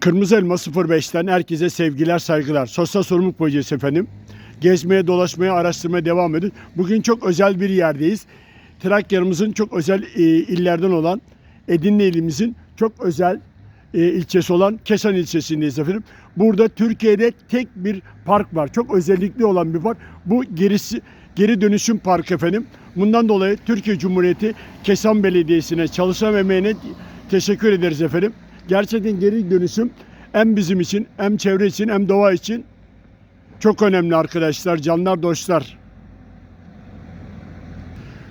Kırmızı Elma 05'ten herkese sevgiler, saygılar. Sosyal sorumluluk projesi efendim. Gezmeye, dolaşmaya, araştırmaya devam ediyoruz. Bugün çok özel bir yerdeyiz. Trakya'mızın çok özel e, illerden olan Edirne ilimizin çok özel e, ilçesi olan Kesan ilçesindeyiz efendim. Burada Türkiye'de tek bir park var. Çok özellikli olan bir park. Bu gerisi geri dönüşüm park efendim. Bundan dolayı Türkiye Cumhuriyeti Kesan Belediyesi'ne çalışan emeğine teşekkür ederiz efendim. Gerçekten geri dönüşüm hem bizim için hem çevre için hem doğa için çok önemli arkadaşlar, canlar, dostlar.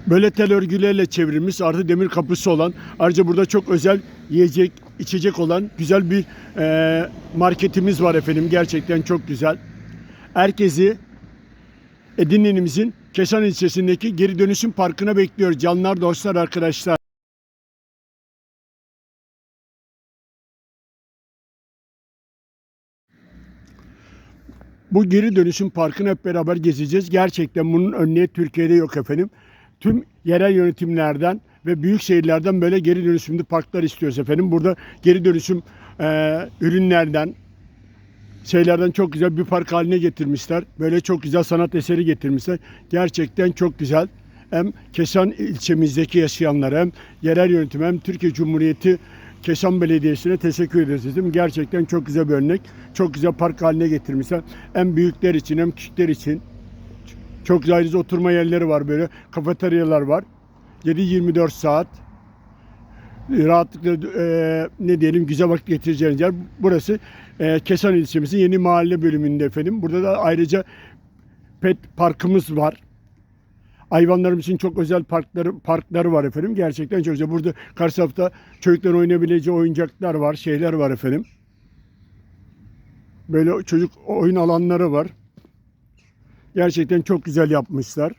Böyle tel örgülerle çevrilmiş artı demir kapısı olan ayrıca burada çok özel yiyecek, içecek olan güzel bir e, marketimiz var efendim. Gerçekten çok güzel. Herkesi Edirne'mizin Kesan ilçesindeki geri dönüşüm parkına bekliyor. Canlar, dostlar, arkadaşlar. Bu geri dönüşüm parkını hep beraber gezeceğiz. Gerçekten bunun örneği Türkiye'de yok efendim. Tüm yerel yönetimlerden ve büyük şehirlerden böyle geri dönüşümlü parklar istiyoruz efendim. Burada geri dönüşüm e, ürünlerden, şeylerden çok güzel bir park haline getirmişler. Böyle çok güzel sanat eseri getirmişler. Gerçekten çok güzel. Hem Kesan ilçemizdeki yaşayanlara hem yerel yönetim hem Türkiye Cumhuriyeti Kesan Belediyesi'ne teşekkür ederiz dedim. Gerçekten çok güzel bir örnek. Çok güzel park haline getirmişler. Hem büyükler için hem küçükler için. Çok güzel oturma yerleri var böyle. Kafeteryalar var. 7-24 saat rahatlıkla e, ne diyelim güzel vakit geçireceğiniz yer. Burası e, Kesan ilçemizin yeni mahalle bölümünde efendim. Burada da ayrıca pet parkımız var. Hayvanlarımız için çok özel parkları parkları var efendim. Gerçekten çok güzel. Burada karşı tarafta çocukların oynayabileceği oyuncaklar var, şeyler var efendim. Böyle çocuk oyun alanları var. Gerçekten çok güzel yapmışlar.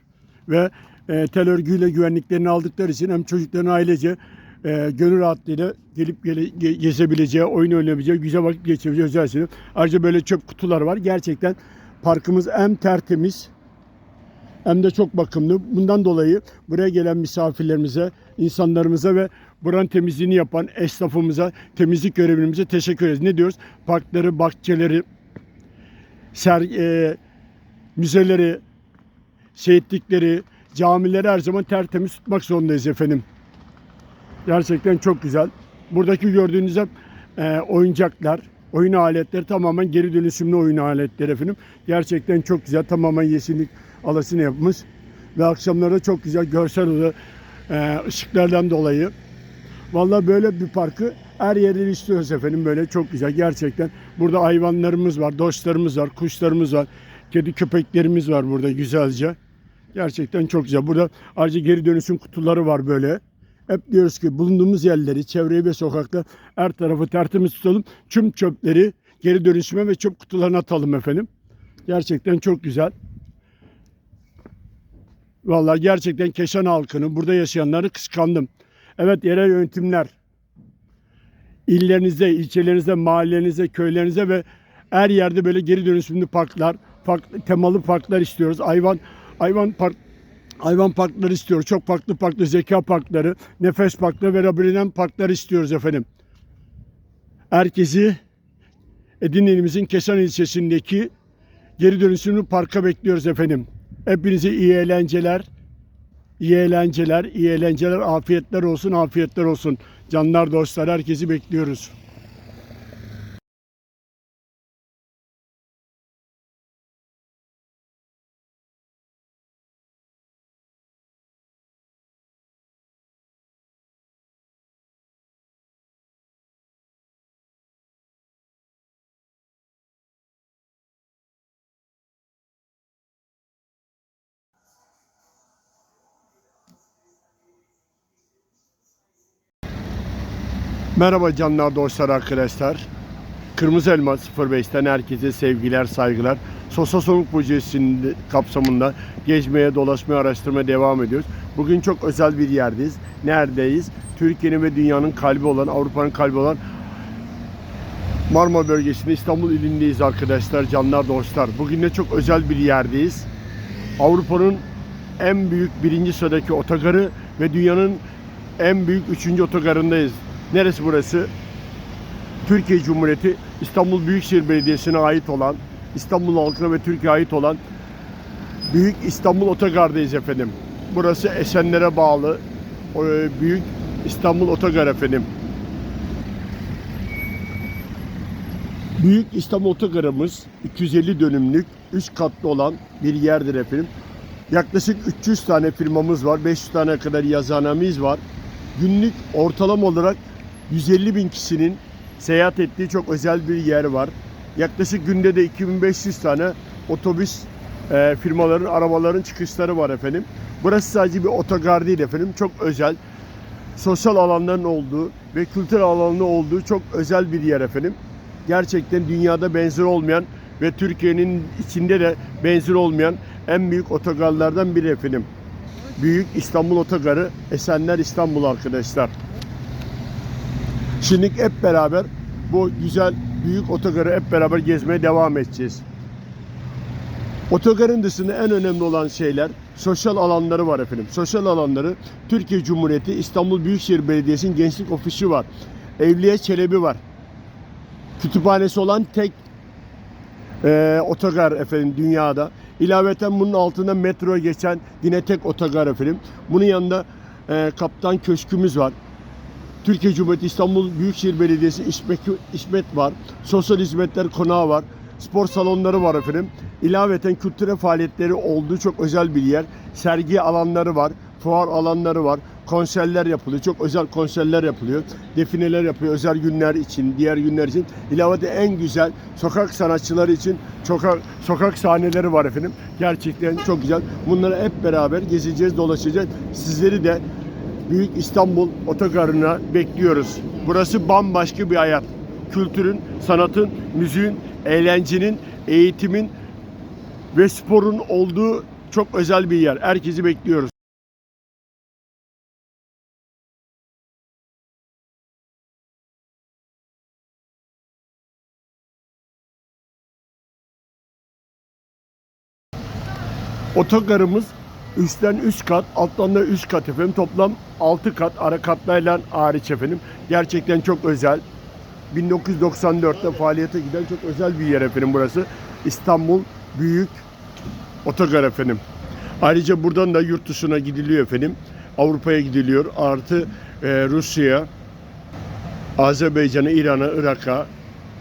Ve e, tel örgüyle güvenliklerini aldıkları için hem çocukların ailece e, gönül rahatlığıyla gelip gele, ge- gezebileceği, oyun oynayabileceği, güzel vakit geçirebileceği özel şeyler. Ayrıca böyle çöp kutular var. Gerçekten parkımız hem tertemiz hem de çok bakımlı. Bundan dolayı buraya gelen misafirlerimize, insanlarımıza ve buranın temizliğini yapan esnafımıza, temizlik görevlimize teşekkür ederiz. Ne diyoruz? Parkları, bahçeleri, ser, e, müzeleri, şehitlikleri, camileri her zaman tertemiz tutmak zorundayız efendim. Gerçekten çok güzel. Buradaki gördüğünüz e, oyuncaklar, oyun aletleri tamamen geri dönüşümlü oyun aletleri efendim. Gerçekten çok güzel. Tamamen yeşillik alasını yapmış. Ve akşamları çok güzel görsel olarak e, ışıklardan dolayı. Vallahi böyle bir parkı her yerde istiyoruz efendim böyle çok güzel gerçekten. Burada hayvanlarımız var, dostlarımız var, kuşlarımız var, kedi köpeklerimiz var burada güzelce. Gerçekten çok güzel. Burada ayrıca geri dönüşüm kutuları var böyle. Hep diyoruz ki bulunduğumuz yerleri, çevreyi ve sokakta her tarafı tertemiz tutalım. Tüm çöpleri geri dönüşüme ve çöp kutularına atalım efendim. Gerçekten çok güzel. Vallahi gerçekten Keşan halkını, burada yaşayanları kıskandım. Evet yerel yönetimler, illerinizde, ilçelerinizde, mahallelerinizde, köylerinize ve her yerde böyle geri dönüşümlü parklar, farklı temalı parklar istiyoruz. Hayvan hayvan park hayvan parkları istiyoruz. Çok farklı farklı zeka parkları, nefes parkları ve labirent parklar istiyoruz efendim. Herkesi Edirne ilimizin Kesan ilçesindeki geri dönüşümlü parka bekliyoruz efendim. Hepinize iyi eğlenceler. İyi eğlenceler, iyi eğlenceler, afiyetler olsun, afiyetler olsun. Canlar, dostlar, herkesi bekliyoruz. Merhaba canlar, dostlar, arkadaşlar. Kırmızı Elma 05'ten herkese sevgiler, saygılar. Sosyal Sorumluluk Projesi'nin kapsamında gezmeye, dolaşmaya, araştırmaya devam ediyoruz. Bugün çok özel bir yerdeyiz. Neredeyiz? Türkiye'nin ve dünyanın kalbi olan, Avrupa'nın kalbi olan Marmara bölgesinde İstanbul ilindeyiz arkadaşlar, canlar, dostlar. Bugün de çok özel bir yerdeyiz. Avrupa'nın en büyük birinci sıradaki otogarı ve dünyanın en büyük üçüncü otogarındayız. Neresi burası? Türkiye Cumhuriyeti İstanbul Büyükşehir Belediyesi'ne ait olan, İstanbul halkına ve Türkiye'ye ait olan Büyük İstanbul Otogar'dayız efendim. Burası Esenler'e bağlı e, Büyük İstanbul Otogar efendim. Büyük İstanbul Otogarımız 250 dönümlük 3 katlı olan bir yerdir efendim. Yaklaşık 300 tane firmamız var. 500 tane kadar yazıhanemiz var. Günlük ortalama olarak 150 bin kişinin seyahat ettiği çok özel bir yer var. Yaklaşık günde de 2500 tane otobüs e, firmaların, arabaların çıkışları var efendim. Burası sadece bir otogar değil efendim. Çok özel, sosyal alanların olduğu ve kültürel alanının olduğu çok özel bir yer efendim. Gerçekten dünyada benzer olmayan ve Türkiye'nin içinde de benzer olmayan en büyük otogarlardan biri efendim. Büyük İstanbul Otogarı Esenler İstanbul arkadaşlar. Şimdi hep beraber bu güzel büyük otogarı hep beraber gezmeye devam edeceğiz. Otogarın dışında en önemli olan şeyler sosyal alanları var efendim. Sosyal alanları Türkiye Cumhuriyeti İstanbul Büyükşehir Belediyesi'nin gençlik ofisi var. Evliya Çelebi var. Kütüphanesi olan tek e, otogar efendim dünyada. İlaveten bunun altında metro geçen yine tek otogar efendim. Bunun yanında e, kaptan köşkümüz var. Türkiye Cumhuriyeti İstanbul Büyükşehir Belediyesi İsmet, İsmet var. Sosyal hizmetler konağı var. Spor salonları var efendim. İlaveten kültüre faaliyetleri olduğu çok özel bir yer. Sergi alanları var. Fuar alanları var. Konserler yapılıyor. Çok özel konserler yapılıyor. Defineler yapıyor. Özel günler için, diğer günler için. İlaveten en güzel sokak sanatçıları için sokak, sokak sahneleri var efendim. Gerçekten çok güzel. Bunları hep beraber gezeceğiz, dolaşacağız. Sizleri de Büyük İstanbul Otogarı'na bekliyoruz. Burası bambaşka bir hayat. Kültürün, sanatın, müziğin, eğlencenin, eğitimin ve sporun olduğu çok özel bir yer. Herkesi bekliyoruz. Otogarımız üstten 3 kat, alttan da 3 kat efendim. Toplam 6 kat ara katlarla hariç efendim. Gerçekten çok özel. 1994'te faaliyete giden çok özel bir yer efendim burası. İstanbul Büyük Otogar efendim. Ayrıca buradan da yurt dışına gidiliyor efendim. Avrupa'ya gidiliyor. Artı e, Rusya, Azerbaycan'a, İran'a, Irak'a,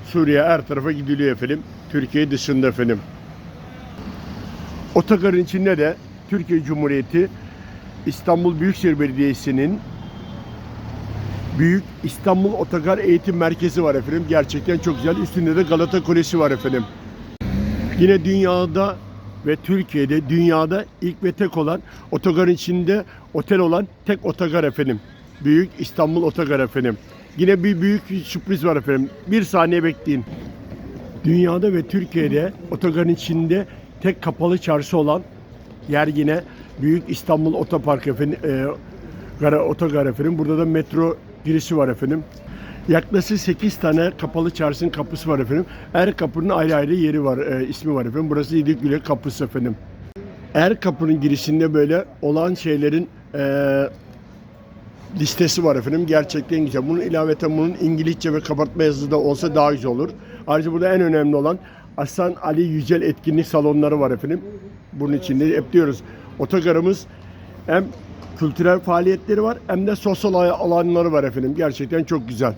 Suriye her tarafa gidiliyor efendim. Türkiye dışında efendim. Otogarın içinde de Türkiye Cumhuriyeti İstanbul Büyükşehir Belediyesi'nin Büyük İstanbul Otogar Eğitim Merkezi var efendim. Gerçekten çok güzel. Üstünde de Galata Kulesi var efendim. Yine dünyada ve Türkiye'de dünyada ilk ve tek olan otogarın içinde otel olan tek otogar efendim. Büyük İstanbul Otogar efendim. Yine bir büyük bir sürpriz var efendim. Bir saniye bekleyin. Dünyada ve Türkiye'de otogarın içinde tek kapalı çarşı olan yer yine Büyük İstanbul Otopark efendim. E, gara, otogar efendim. Burada da metro girişi var efendim. Yaklaşık 8 tane kapalı çarşının kapısı var efendim. Her kapının ayrı ayrı yeri var, e, ismi var efendim. Burası Yedikgüle kapısı efendim. Her kapının girişinde böyle olan şeylerin e, listesi var efendim. Gerçekten güzel. Bunun ilaveten bunun İngilizce ve kabartma yazısı da olsa daha güzel olur. Ayrıca burada en önemli olan Hasan Ali Yücel etkinlik salonları var efendim. Bunun içinde hep diyoruz. Otogarımız hem kültürel faaliyetleri var hem de sosyal alanları var efendim. Gerçekten çok güzel.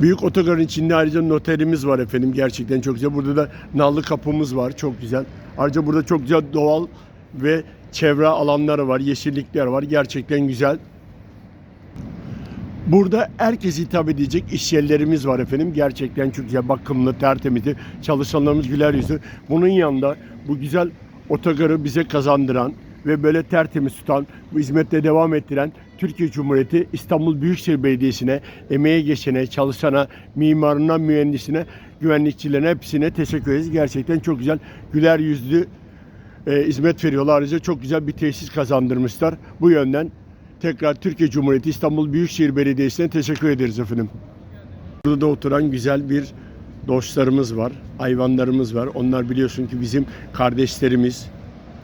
Büyük otogarın içinde ayrıca noterimiz var efendim. Gerçekten çok güzel. Burada da nallı kapımız var. Çok güzel. Ayrıca burada çok güzel doğal ve çevre alanları var. Yeşillikler var. Gerçekten güzel. Burada herkes hitap edecek iş yerlerimiz var efendim. Gerçekten güzel, bakımlı, tertemizdi. Çalışanlarımız güler yüzlü. Bunun yanında bu güzel otogarı bize kazandıran ve böyle tertemiz tutan, bu hizmette devam ettiren Türkiye Cumhuriyeti İstanbul Büyükşehir Belediyesi'ne, emeğe geçene, çalışana, mimarına, mühendisine, güvenlikçilerine hepsine teşekkür ederiz. Gerçekten çok güzel, güler yüzlü e, hizmet veriyorlar. Ayrıca çok güzel bir tesis kazandırmışlar. Bu yönden tekrar Türkiye Cumhuriyeti İstanbul Büyükşehir Belediyesi'ne teşekkür ederiz efendim. Burada da oturan güzel bir dostlarımız var, hayvanlarımız var. Onlar biliyorsun ki bizim kardeşlerimiz,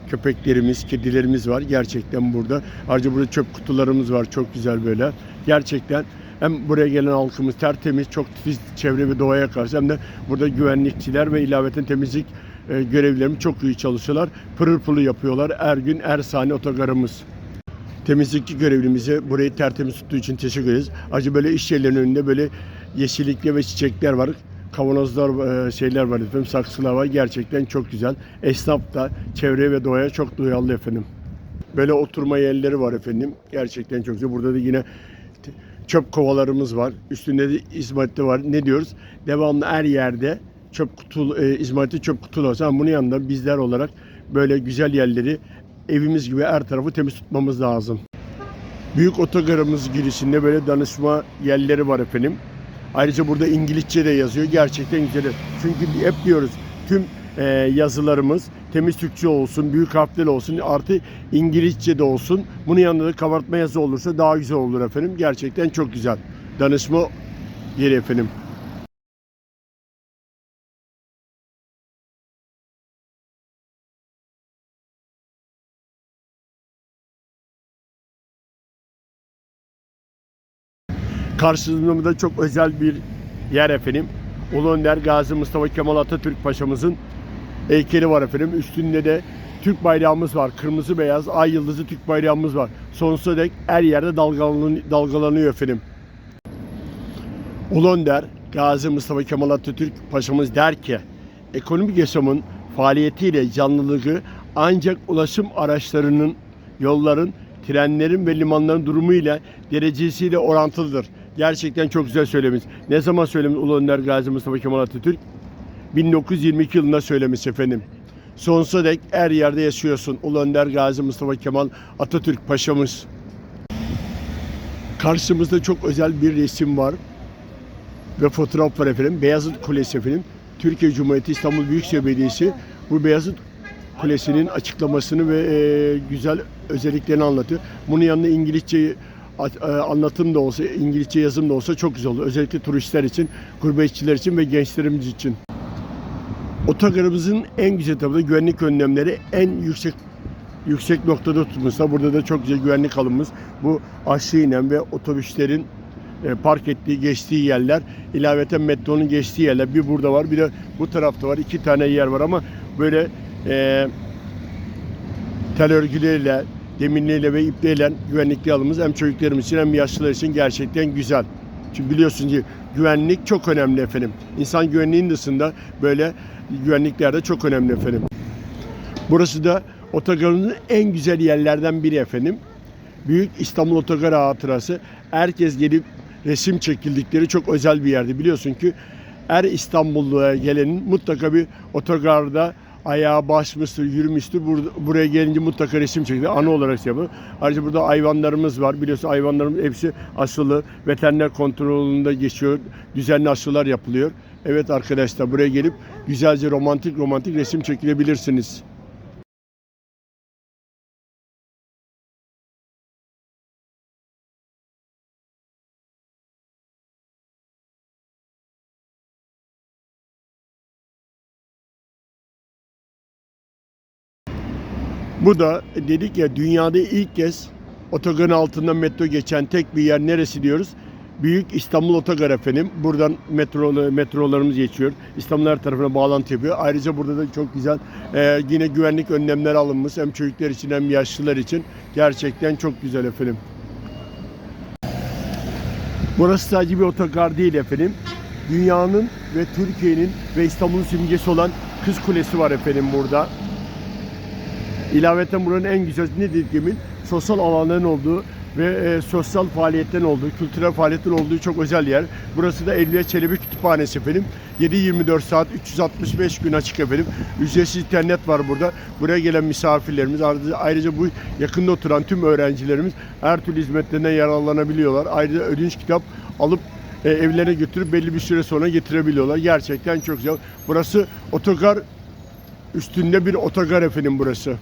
köpeklerimiz, kedilerimiz var. Gerçekten burada. Ayrıca burada çöp kutularımız var. Çok güzel böyle. Gerçekten hem buraya gelen halkımız tertemiz, çok titiz çevre ve doğaya karşı hem de burada güvenlikçiler ve ilaveten temizlik e, görevlilerimiz çok iyi çalışıyorlar. Pırıl pırıl yapıyorlar. Her gün, her saniye otogarımız. Temizlikçi görevlimize burayı tertemiz tuttuğu için teşekkür ederiz. Acı böyle iş yerlerinin önünde böyle yeşillikler ve çiçekler var. Kavanozlar, e, şeyler var efendim, saksılar var. Gerçekten çok güzel. Esnaf da çevreye ve doğaya çok duyarlı efendim. Böyle oturma yerleri var efendim. Gerçekten çok güzel. Burada da yine çöp kovalarımız var. Üstünde de izmariti var. Ne diyoruz? Devamlı her yerde çöp kutu, e, izmariti çöp kutuları. Ama bunun yanında bizler olarak böyle güzel yerleri evimiz gibi her tarafı temiz tutmamız lazım. Büyük otogarımız girişinde böyle danışma yerleri var efendim. Ayrıca burada İngilizce de yazıyor. Gerçekten güzel. Çünkü hep diyoruz tüm e, yazılarımız temiz Türkçe olsun, büyük harflerle olsun, artı İngilizce de olsun. Bunun yanında da kabartma yazı olursa daha güzel olur efendim. Gerçekten çok güzel. Danışma yeri efendim. Karşılığında çok özel bir yer efendim. Ulu Önder Gazi Mustafa Kemal Atatürk Paşa'mızın heykeli var efendim. Üstünde de Türk bayrağımız var. Kırmızı beyaz ay yıldızı Türk bayrağımız var. Sonsuza dek her yerde dalgalan, dalgalanıyor efendim. Ulu Önder Gazi Mustafa Kemal Atatürk Paşa'mız der ki ekonomik yaşamın faaliyetiyle canlılığı ancak ulaşım araçlarının, yolların, trenlerin ve limanların durumuyla derecesiyle orantılıdır. Gerçekten çok güzel söylemiş. Ne zaman söylemiş Ulu Önder Gazi Mustafa Kemal Atatürk? 1922 yılında söylemiş efendim. Sonsuza dek her yerde yaşıyorsun. Ulu Önder Gazi Mustafa Kemal Atatürk Paşa'mız. Karşımızda çok özel bir resim var ve fotoğraf var efendim. Beyazıt Kulesi efendim. Türkiye Cumhuriyeti İstanbul Büyükşehir Belediyesi bu Beyazıt Kulesi'nin açıklamasını ve e, güzel özelliklerini anlatıyor. Bunun yanında İngilizce anlatım da olsa, İngilizce yazım da olsa çok güzel olur. Özellikle turistler için, gurbetçiler için ve gençlerimiz için. Otogarımızın en güzel tarafı da güvenlik önlemleri en yüksek yüksek noktada tutmuşlar. Burada da çok güzel güvenlik alımımız. Bu aşağı inen ve otobüslerin e, park ettiği, geçtiği yerler. İlaveten metronun geçtiği yerler. Bir burada var, bir de bu tarafta var. İki tane yer var ama böyle e, tel örgüleriyle, demirleriyle ve ipliğiyle güvenlikli alımımız hem çocuklarımız için hem yaşlılar için gerçekten güzel. Çünkü biliyorsunuz ki güvenlik çok önemli efendim. İnsan güvenliğinin dışında böyle güvenlikler de çok önemli efendim. Burası da otogarının en güzel yerlerden biri efendim. Büyük İstanbul Otogar Hatırası. Herkes gelip resim çekildikleri çok özel bir yerdi. Biliyorsun ki her İstanbulluya gelenin mutlaka bir otogarda ayağa basmıştır, yürümüştür. Burada, buraya gelince mutlaka resim çekilir. Anı olarak şey yapılır. Ayrıca burada hayvanlarımız var. Biliyorsun hayvanlarımız hepsi aşılı. Veteriner kontrolünde geçiyor. Düzenli aşılar yapılıyor. Evet arkadaşlar buraya gelip güzelce romantik romantik resim çekilebilirsiniz. Bu da dedik ya dünyada ilk kez otogarın altından metro geçen tek bir yer neresi diyoruz? Büyük İstanbul Otogar efendim. Buradan metro, metrolarımız geçiyor. İstanbul her tarafına bağlantı yapıyor. Ayrıca burada da çok güzel e, yine güvenlik önlemleri alınmış. Hem çocuklar için hem yaşlılar için. Gerçekten çok güzel efendim. Burası sadece bir otogar değil efendim. Dünyanın ve Türkiye'nin ve İstanbul'un simgesi olan Kız Kulesi var efendim burada. İlaveten buranın en güzel ne dediğimin sosyal alanların olduğu ve e, sosyal faaliyetlerin olduğu, kültürel faaliyetlerin olduğu çok özel yer. Burası da Evliya Çelebi Kütüphanesi efendim. 7-24 saat 365 gün açık efendim. Ücretsiz internet var burada. Buraya gelen misafirlerimiz ayrıca bu yakında oturan tüm öğrencilerimiz her türlü hizmetlerinden yararlanabiliyorlar. Ayrıca ödünç kitap alıp e, evlerine götürüp belli bir süre sonra getirebiliyorlar. Gerçekten çok güzel. Burası otogar üstünde bir otogar efendim burası.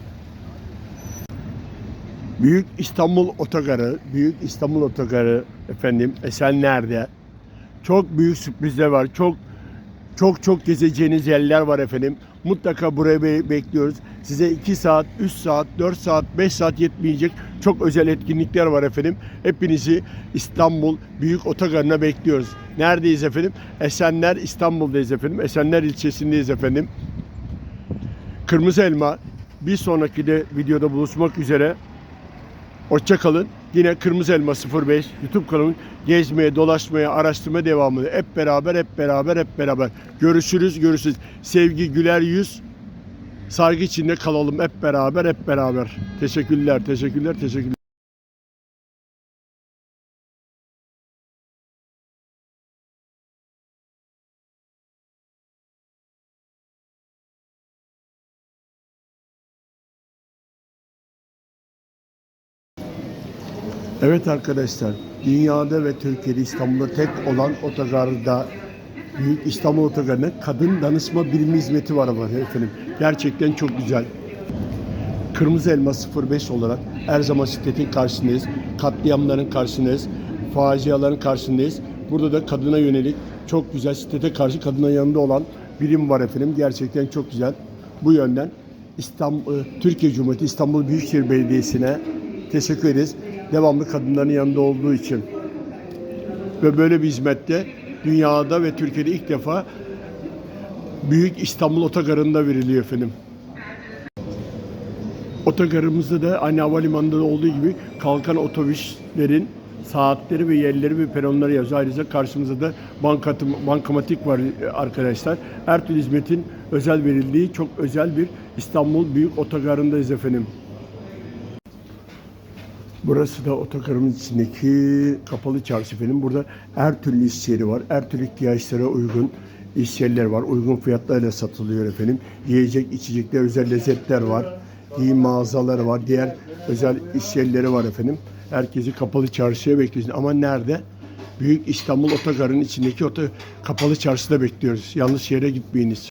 Büyük İstanbul Otogarı, Büyük İstanbul Otogarı efendim Esenler'de çok büyük sürprizler var. Çok Çok çok gezeceğiniz yerler var efendim. Mutlaka buraya be- bekliyoruz. Size 2 saat, 3 saat, 4 saat, 5 saat yetmeyecek çok özel etkinlikler var efendim. Hepinizi İstanbul Büyük Otogarı'na bekliyoruz. Neredeyiz efendim? Esenler İstanbul'dayız efendim. Esenler ilçesindeyiz efendim. Kırmızı Elma bir sonraki de videoda buluşmak üzere. Hoşça kalın. Yine Kırmızı Elma 05 YouTube kanalının gezmeye, dolaşmaya, araştırma devamını hep beraber, hep beraber, hep beraber. Görüşürüz, görüşürüz. Sevgi, güler yüz, saygı içinde kalalım hep beraber, hep beraber. Teşekkürler, teşekkürler, teşekkürler. Evet arkadaşlar, dünyada ve Türkiye'de İstanbul'da tek olan otogarda Büyük İstanbul Otogarı'nda kadın danışma birimi hizmeti var ama efendim. Gerçekten çok güzel. Kırmızı Elma 05 olarak her zaman şiddetin karşısındayız. Katliamların karşısındayız. Faciaların karşısındayız. Burada da kadına yönelik çok güzel şiddete karşı kadına yanında olan birim var efendim. Gerçekten çok güzel. Bu yönden İstanbul, Türkiye Cumhuriyeti İstanbul Büyükşehir Belediyesi'ne teşekkür ederiz. Devamlı kadınların yanında olduğu için. Ve böyle bir hizmette dünyada ve Türkiye'de ilk defa Büyük İstanbul Otogarı'nda veriliyor efendim. Otogarımızda da aynı havalimanında da olduğu gibi kalkan otobüslerin saatleri ve yerleri ve peronları yazıyor. Ayrıca karşımızda da bankatı, bankamatik var arkadaşlar. Her türlü hizmetin özel verildiği çok özel bir İstanbul Büyük Otogarı'ndayız efendim. Burası da otogarımız içindeki kapalı çarşı efendim. Burada her türlü iş yeri var. Her türlü ihtiyaçlara uygun iş yerler var. Uygun fiyatlarla satılıyor efendim. Yiyecek, içecekler, özel lezzetler var. Giyim mağazaları var. Diğer özel iş yerleri var efendim. Herkesi kapalı çarşıya bekliyoruz. Ama nerede? Büyük İstanbul Otogarı'nın içindeki oto, kapalı çarşıda bekliyoruz. Yanlış yere gitmeyiniz.